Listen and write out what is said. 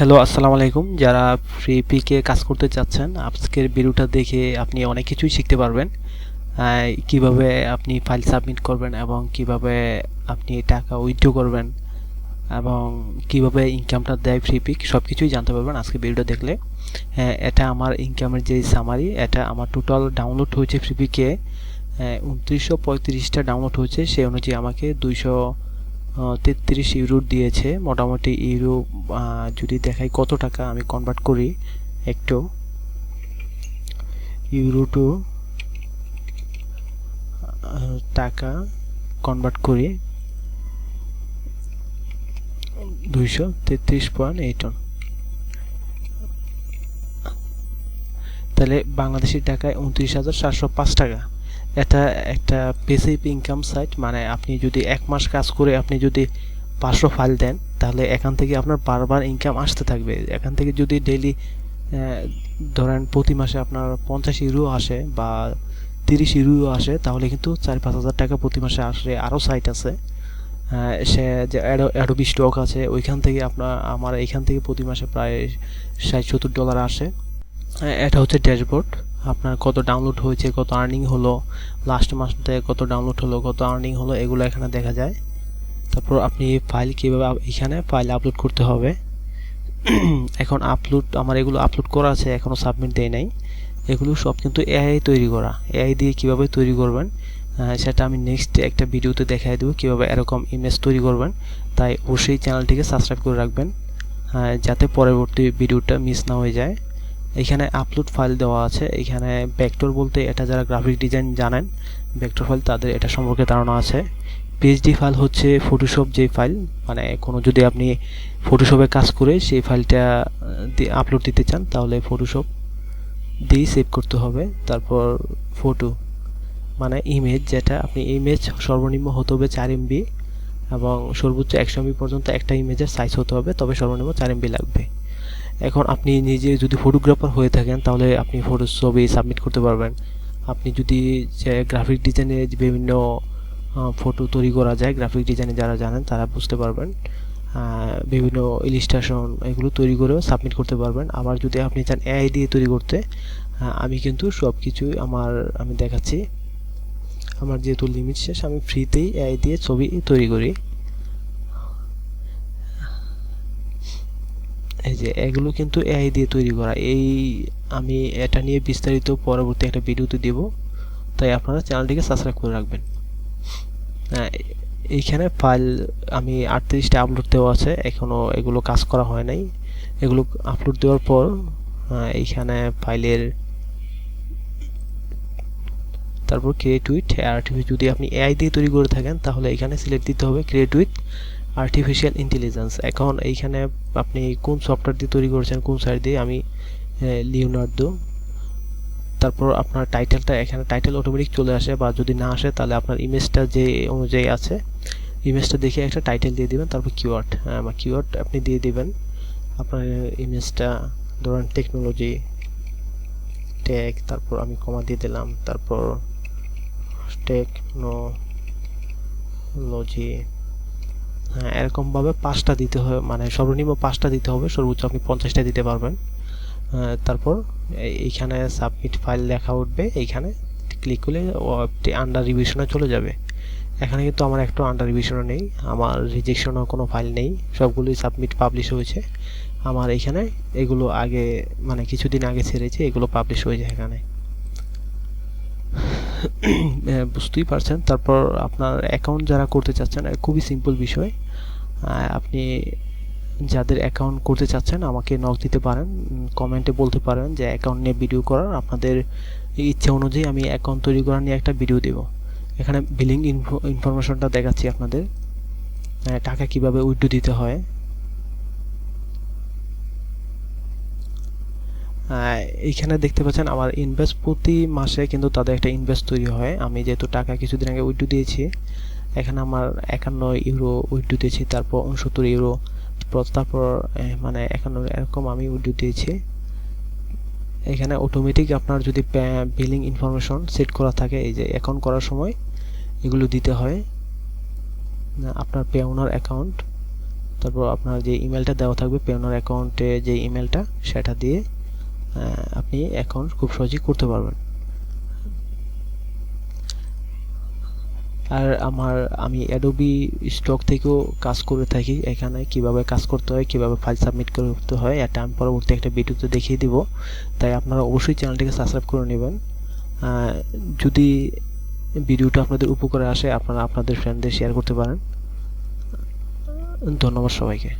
Hello আসসালামু আলাইকুম। যারা ফ্রি পিকে কাজ করতে চাচ্ছেন আজকের ভিডিওটা দেখে আপনি অনেক কিছুই শিখতে পারবেন। কীভাবে আপনি ফাইল সাবমিট করবেন এবং কীভাবে আপনি টাকা উইথড্র করবেন এবং কীভাবে ইনকামটা দেয় ফ্রি পিক সব কিছুই জানতে পারবেন আজকে ভিডিওটা দেখলে। হ্যাঁ, এটা আমার ইনকামের যে সামারি এটা আমার টোটাল ডাউনলোড হয়েছে ফ্রি পিকে উনত্রিশশো পঁয়ত্রিশটা ডাউনলোড হয়েছে সেই অনুযায়ী আমাকে দুইশো তেত্রিশ ইউরো দিয়েছে। মোটামুটি ইউরো যদি দেখাই কত টাকা আমি কনভার্ট করি একটু। ইউরো টু টাকা কনভার্ট করি দুইশো তেত্রিশ পয়েন্ট এইট তাহলে বাংলাদেশি টাকায় উনত্রিশ হাজার সাতশো পাঁচ টাকা। এটা একটা পেসিভ ইনকাম সাইট মানে আপনি যদি এক মাস কাজ করে আপনি যদি পাঁচশো ফাইল দেন, তাহলে এখান থেকে আপনার বারবার ইনকাম আসতে থাকবে। এখান থেকে যদি ডেইলি ধরেন প্রতি মাসে আপনার পঞ্চাশ ইউরো আসে বা তিরিশ ইউরো আসে, তাহলে কিন্তু চার পাঁচ হাজার টাকা প্রতি মাসে আসে আরও সাইট আছে। সে যে অ্যাডোবি স্টক আছে, ওইখান থেকে আপনার, আমার এইখান থেকে প্রতি মাসে প্রায় ষাট সত্তর ডলার আসে। এটা হচ্ছে ড্যাশবোর্ড আপনার কত ডাউনলোড হয়েছে, কত আর্নিং হলো লাস্ট মাসে কত ডাউনলোড হলো, কত আর্নিং হলো, এগুলো এখানে দেখা যায়। তারপর আপনি ফাইল কীভাবে এখানে ফাইল আপলোড করতে হবে। এখন আপলোড আমার এগুলো আপলোড করা আছে এখনও সাবমিট দেয় নাই। এগুলো সব কিন্তু এআই তৈরি করা। এআই দিয়ে কীভাবে তৈরি করবেন সেটা আমি নেক্সট একটা ভিডিওতে দেখাই দেবো, কীভাবে এরকম ইমেজ তৈরি করবেন। তাই অবশ্যই চ্যানেলটিকে সাবস্ক্রাইব করে রাখবেন যাতে পরবর্তী ভিডিওটা মিস না হয়ে যায়। এখানে আপলোড ফাইল দেওয়া আছে। এখানে ভেক্টর বলতে এটা যারা গ্রাফিক ডিজাইন জানেন ভেক্টর ফাইল তাদের এটা সম্পর্কে ধারণা আছে। পিএইচডি ফাইল হচ্ছে ফটোশপ যে ফাইল মানে কোনো যদি আপনি ফটোশপে কাজ করে সেই ফাইলটা আপলোড দিতে চান, তাহলে ফটোশপ দিয়ে সেভ করতে হবে। তারপর ফটো মানে ইমেজ যেটা, আপনি ইমেজ সর্বনিম্ন হতে হবে চার এমবি এবং সর্বোচ্চ একশো এমবি পর্যন্ত একটা ইমেজের সাইজ হতে হবে, তবে সর্বনিম্ন চার এমবি লাগবে। এখন আপনি নিজে যদি ফটোগ্রাফার হয়ে থাকেন, তাহলে আপনি ফটো ছবি সাবমিট করতে পারবেন। আপনি যদি যে গ্রাফিক ডিজাইনে বিভিন্ন ফটো তৈরি করা যায় গ্রাফিক ডিজাইনে যারা জানেন, তারা বুঝতে পারবেন। বিভিন্ন ইলিস্ট্রেশন এগুলো তৈরি করেও সাবমিট করতে পারবেন। আবার যদি আপনি চান এআই দিয়ে তৈরি করতে আমি কিন্তু সব কিছুই আমার, আমি দেখাচ্ছি। আমার যেহেতু লিমিট শেষ, আমি ফ্রিতেই এআই দিয়ে ছবি তৈরি করি। এই যে এগুলো কিন্তু এআই দিয়ে তৈরি করা। এই আমি এটা নিয়ে বিস্তারিত পরবর্তী একটা ভিডিওতে দেব। তাই আপনারা চ্যানেলটিকে সাবস্ক্রাইব করে রাখবেন। হ্যাঁ, এইখানে ফাইল আমি আটত্রিশটা আপলোড দেওয়া আছে। এখনও এগুলো কাজ করা হয় নাই। এগুলো আপলোড দেওয়ার পর আহ, এইখানে ফাইলের তারপর ক্রিয়েট উইথ আর্টিফি যদি আপনি এআই দিয়ে তৈরি করে থাকেন তাহলে এখানে সিলেক্ট দিতে হবে ক্রিয়েট উইথ আর্টিফিশিয়াল ইন্টেলিজেন্স এখন এইখানে আপনি কোন সফটওয়্যার দিয়ে তৈরি করেছেন, কোন সাইট দিয়ে? আমি লিওনার্দো। তারপর আপনার টাইটেলটা এখানে টাইটেল অটোমেটিক চলে আসে বা যদি না আসে, তাহলে আপনার ইমেজটা যে অনুযায়ী আছে ইমেজটা দেখে একটা টাইটেল দিয়ে দিবেন, তারপর কিওয়ার্ড বা কিওয়ার্ড আপনি দিয়ে দিবেন। আপনার ইমেজটা ধরেন টেকনোলজি টেক তারপর আমি কমা দিয়ে দিলাম, তারপর টেকনোলজি হ্যাঁ এরকমভাবে পাঁচটা দিতে হবে মানে সর্বনিম্ন পাঁচটা দিতে হবে, সর্বোচ্চ আপনি পঞ্চাশটা দিতে পারবেন। তারপর এইখানে সাবমিট ফাইল লেখা উঠবে, এইখানে ক্লিক করলে আন্ডার রিভিশনে চলে যাবে। এখানে কিন্তু আমার একটু আন্ডার রিভিশনও নেই, আমার রিজেকশনও কোনো ফাইল নেই, সবগুলোই সাবমিট পাবলিশ হয়েছে। আমার এখানে এগুলো আগে মানে কিছুদিন আগে ছেড়েছে, এগুলো পাবলিশ হয়েছে এখানে। বুঝতেই পারছেন। তারপর আপনার অ্যাকাউন্ট যারা করতে চাচ্ছেন খুবই সিম্পল বিষয়। আপনি যাদের অ্যাকাউন্ট করতে চাচ্ছেন, আমাকে নক দিতে পারেন কমেন্টে বলতে পারেন যে অ্যাকাউন্ট নিয়ে ভিডিও করার। আপনাদের ইচ্ছে অনুযায়ী আমি অ্যাকাউন্ট তৈরি করা নিয়ে একটা ভিডিও দেব। এখানে বিলিং ইনফরমেশনটা দেখাচ্ছি আপনাদের। টাকা কীভাবে উইথড্র দিতে হয় এইখানে দেখতে পাচ্ছেন আমার ইনভেস্ট প্রতি মাসে কিন্তু তাদের একটা ইনভেস্ট তৈরি হয়। আমি যেহেতু টাকা কিছুদিন আগে উইথড্র দিয়েছি, এখানে আমার একান্ন ইউরো উইথড্র দিয়েছি, তারপর উনসত্তর ইউরো তারপর- মানে একান্ন এরকম আমি উইথড্র দিয়েছি। এখানে অটোমেটিক আপনার যদি বিলিং ইনফরমেশন সেট করা থাকে, এই যে অ্যাকাউন্ট করার সময়, এগুলো দিতে হয়। আপনার পে ওনার অ্যাকাউন্ট তারপর আপনার যে ইমেলটা দেওয়া থাকবে পেওনার অ্যাকাউন্টে যে ইমেলটা সেটা দিয়ে আপনি অ্যাকাউন্ট খুব সহজেই করতে পারবেন। আর আমার, আমি অ্যাডোবি স্টক থেকেও কাজ করে থাকি এখানে, কীভাবে কাজ করতে হয়, কীভাবে ফাইল সাবমিট করতে হয়, এটা আমি পরবর্তী একটা ভিডিওতে দেখিয়ে দিব। তাই আপনারা অবশ্যই চ্যানেলটিকে সাবস্ক্রাইব করে নেবেন। যদি ভিডিওটা আপনাদের উপকারে আসে, আপনারা আপনাদের ফ্রেন্ডদের শেয়ার করতে পারেন। ধন্যবাদ সবাইকে।